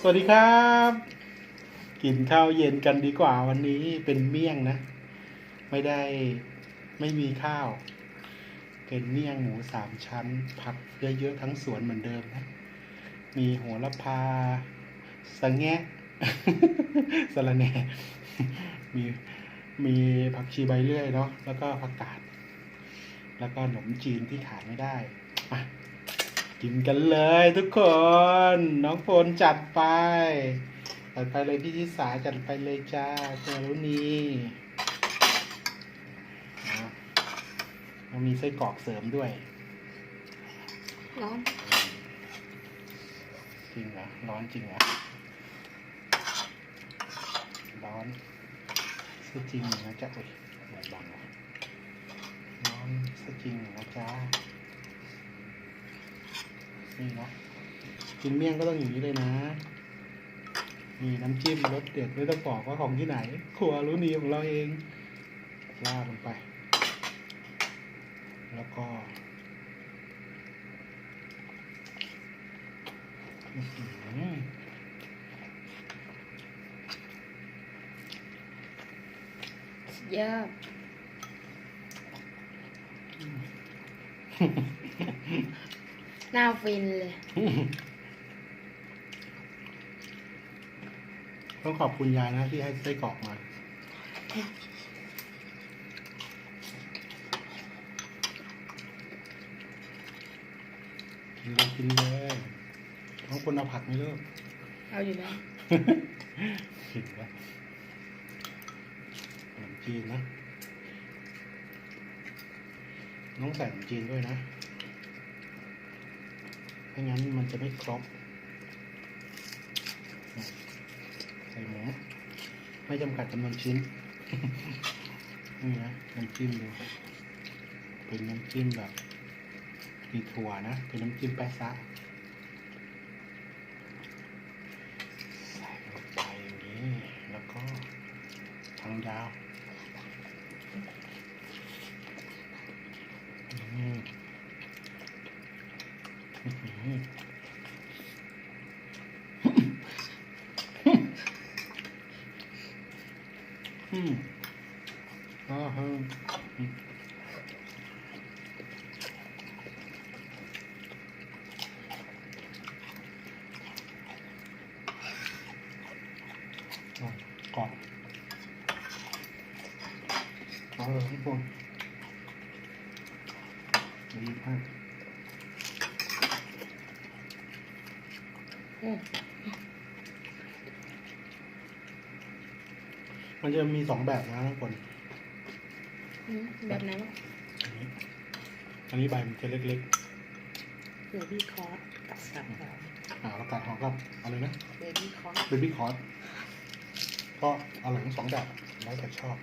สวัสดีครับ กินข้าวเย็นกันดีกว่าวันนี้เป็นเมี่ยงนะ ไม่ได้ไม่มีข้าว เป็นเมี่ยงหมูสามชั้น ผักเยอะๆทั้งสวนเหมือนเดิมนะ มีโหระพาสะแงะสะระแหน่มีมีผักชีใบเลื่อยเนาะแล้วก็ผักกาด แล้วก็ขนมจีนที่ขาดไม่ได้มา กินกันเลยทุกคน น้องโฟนจัดไปจัดไปเลยพี่ทิสาจัดไปเลยจ้าเจารุณีนะมันมีไส้กรอกเสริมด้วย ร้อน จริงเหรอ ร้อนจริงเหรอ ร้อนซะจริงเหรอนะจ๊ะอุ้ยไหนบังวะร้อนซะจริงเหรอนะจ๊ะ นี่เนาะกินเมี่ยงก็ต้องอย่างนี้เลยนะ นี่น้ำจิ้มรสเด็ดไม่ต้องบอกว่าของที่ไหนครัวรู้นีของเราเองราดลงไป แล้วก็ยอด หน้าฟินเลย ต้องขอบคุณยายนะที่ให้ไส้กรอกมา กินเลยกินเลยน้องคนเอาผักไหม่เลิก เอาอยู่แล้วผิดแล้วขนมจีนนะ น้องใส่ขนมจีนด้วยนะ ไม่งั้นมันจะไม่ครบใส่หมูไม่จำกัดจำนวนชิ้น นี่นะน้ำจิ้มดูเป็นน้ำจิ้มแบบมีถั่วนะ เป็นน้ำจิ้มแปะซะ ใส่ลงไปอย่างนี้ แล้วก็ทางยาวอืม อื้อหืออืมอ่าฮะอืมอะกรอบเอาเลยทุกคนดี มากอืมมันจะมีสองแบบนะทุกคน อืมแบบไหนวะอันนี้ อันนี้ใบมันจะเล็กเบบี้คอร์สกับสับหอมๆอ่าแล้วกัดหอมก็อะไรนะเบบี้คอร์สเบบี้คอร์สก็เอาหลังสองแบบแล้วแต่ชอบ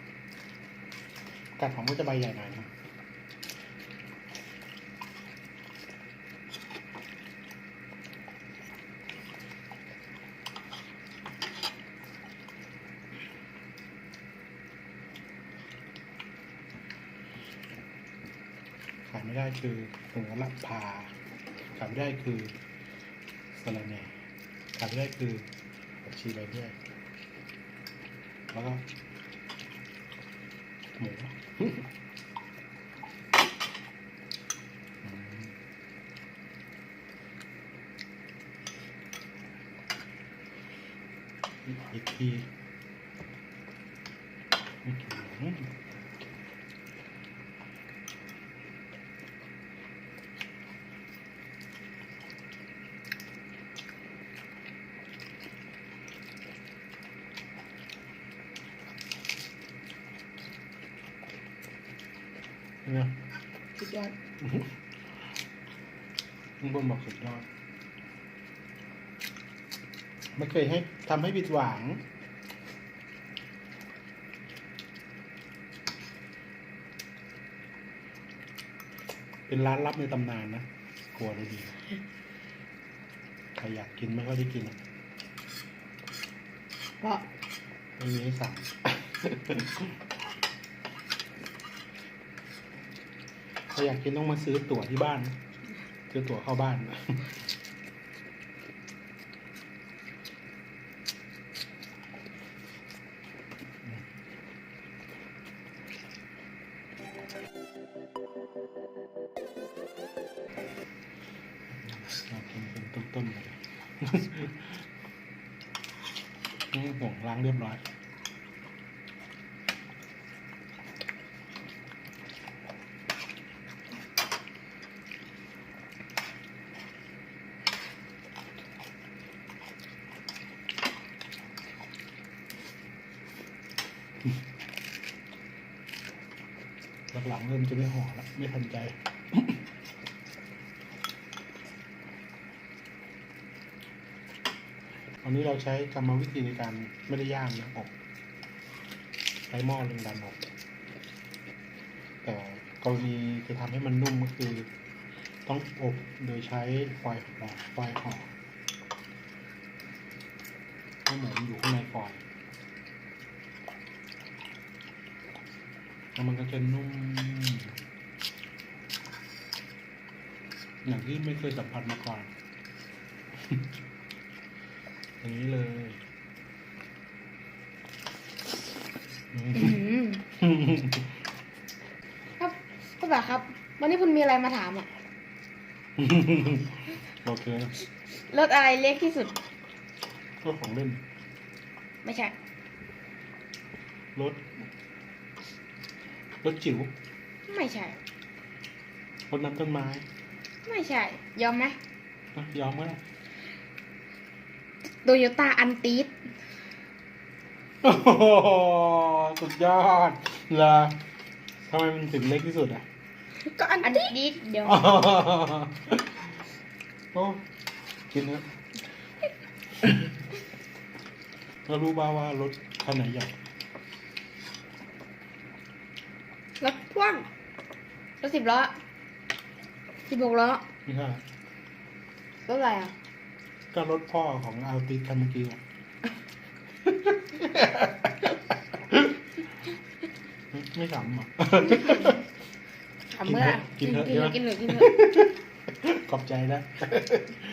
กัดหอมก็จะใบใหญ่หน่อยนะ ไม่ได้คือหัวละพาขาดไม่ได้คือสะระแหน่ขาดไม่ได้คือผักชีใบเลื่อยแล้วก็หมูอีกทีอื้อหือ เนี่ยสุดยอดลุงบนบอกสุดยอดไม่เคยให้ทำให้ผิดหวัง เป็นร้านลับในตำนานนะกลัวเลยดี ใครอยากกินไม่ค่อยได้กินอะเพราะไม่มีให้สั่ง ถ้าอยากกินต้องมาซื้อตั๋วที่บ้าน ซื้อตั๋วเข้าบ้านต้นๆเลยนี่ผงล้างเรียบร้อย หลังๆเริ่มจะไม่ห่อแล้วไม่ทันใจวันนี้เราใช้กรรมวิธีในการไม่ได้ย่างนะอบใช้หม้อแรงดันอบแต่กรณีจะทำให้มันนุ่มก็คือ ต้องอบโดยใช้ไฟห่อฟห่อให้หมูมันอยู่ข้างในฟอยล์ แล้วมันก็จะนุ่ม อย่างที่ไม่เคยสัมผัสมาก่อน อย่างนี้เลยอืมอืมครับพ่อบ่าครับ วันนี้คุณมีอะไรมาถามอะ โอเครถอะไรเล็กที่สุดรถของเล่น ไม่ใช่รถ รถจิ๋วไม่ใช่รถน้ำต้นไม้ ไม่ใช่ ยอมไหมนะยอมก็ได้โตโยต้าอันตีสโอ้โหสุดยอดเหรอทำไมมันถึงเล็กที่สุดอะก็อันตีสเดี๋ยวอ๋อโอ้กินเนอะเรารู้บ้าว่ารถคันไหนใหญ่ รถ พ่วงรถสิบล้อสิบหกล้อไม่ใช่รถอะไรอะ ก็รถพ่อของอาติสคันเมื่อกี้อะ ไม่ขำอะถามเมื่อกินเถอะกินเถอะ กิกินนเถเถอะอะกินเถอะขอบใจนะ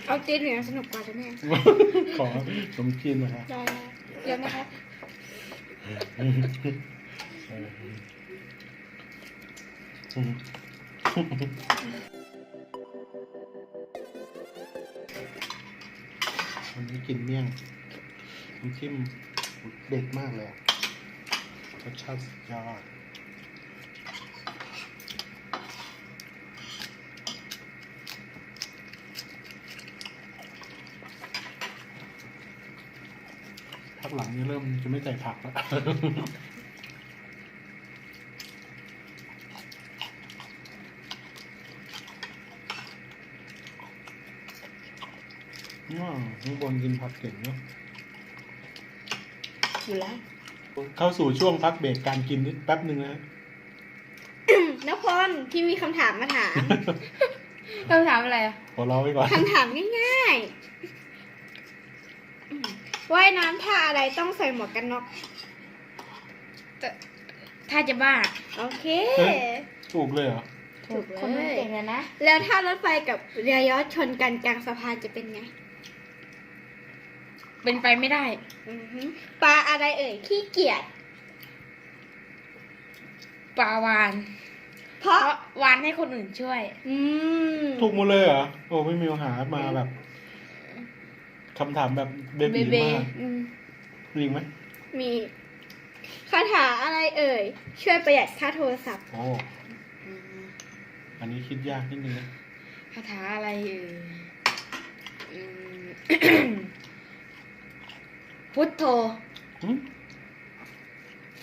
เอาตีสหน่อยสนุกกว่าใช่ไหมขอสมกินนะครับได้เดี๋ยวนะครับ วันนี้กินเมี่ยงน้ำจิ้มเด็ดมากเลยรสชาติสุดยอดพักหลังนี้เริ่มจะไม่ใส่ผักแล้ว ว้าวข้างบนกินผักเก่งเนาะอยู่แล้ว เข้าสู่ช่วงพักเบรกการกินนิดแป๊บหนึ่งนะนพรที่มีคำถามมาถามคำถามอะไรอะหัวเราะไว้ก่อน คำถามง่ายๆอืมว่ายน้ำท่าอะไรต้องใส่หมวกกันน็อกถ้าจะบ้าโอเคถูกเลยเหรอ ถูกเลย คนมันเก่งเลยนะ แล้วถ้ารถไฟกับเรือยอชต์ชนกันกลางสะพานจะเป็นไง เป็นไปไม่ได้อือหือปลาอะไรเอ่ยขี้เกียจปลาวาน เพเพราะราะวานให้คนอื่นช่วย อืมถูกหมดเลยเหรอ โอ้ไม่มีปัญหามาแบบคำถามแบบเบเบบีเบมากอืมจริงไหมมีคาถาอะไรเอ่ย ช่วยประหยัดค่าโทรศัพท์ โอ้อันนี้คิดยากนิดนึงนะคาถาอะไรเอ่ยอืม พุทโธหึ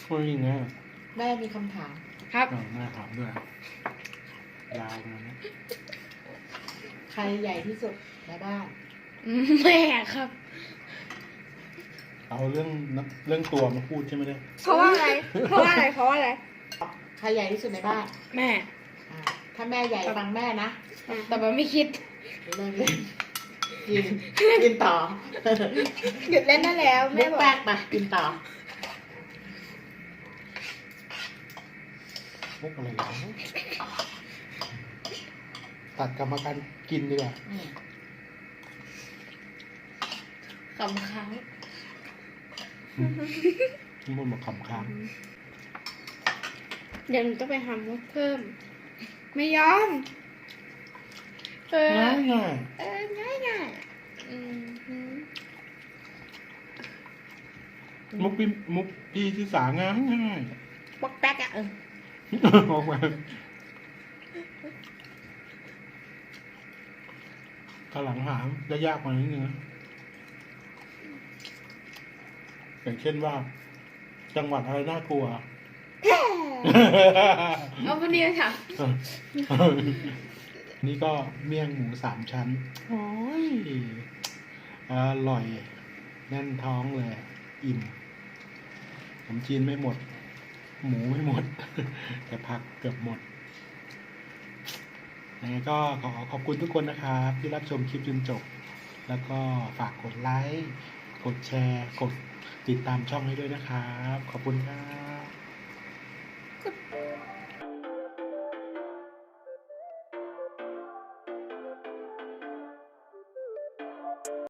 ช่วยยังไงอะแม่มีคำถาม ครับอ้าวแม่ถามด้วยยาวมานะ ใครใหญ่ที่สุดในบ้าน แม่ครับ เอาเรื่องนับเรื่องตัวมาพูดใช่ไหมเนี่ยเพราะว่าอะไร เพราะว่าอะไร เพราะว่าอะไร ใครใหญ่ที่สุดในบ้าน แม่อ่าถ้าแม่ใหญ่ฟังแม่นะ แต่ว่าไม่คิดเริ่มเล่น กินกินต่อหยุดเล่นได้แล้วมุแม่กบอกแป๊กมากินต่อมุกอะไรกันตัดกรรมการกินดีกว่าอืมคำค้างทุกคนบอกขำค้างเดี๋ยวหนูต้องไปหามุกเพิ่ม ไม่ยอม เออ มอืมมุกพี่มุกพี่ที่สาง่ายง่ายปอกแป๊กอะเออออกมาข้างหลังหาจะยากกว่านิดนึงนะอย่างเช่นว่า จังหวัดอะไรน่ากลัวเอาวันนี้ค่ะ นี่ก็เมี่ยงหมูสามชั้น โอ้ย อร่อย แน่นท้องเลย อิ่มขนมจีนไม่หมด หมูไม่หมด แต่ผักเกือบหมดยังไงก็ขอขอบคุณทุกคนนะครับ ที่รับชมคลิปจนจบ แล้วก็ฝากกดไลค์ กดแชร์ กดติดตามช่องให้ด้วยนะครับ ขอบคุณครับ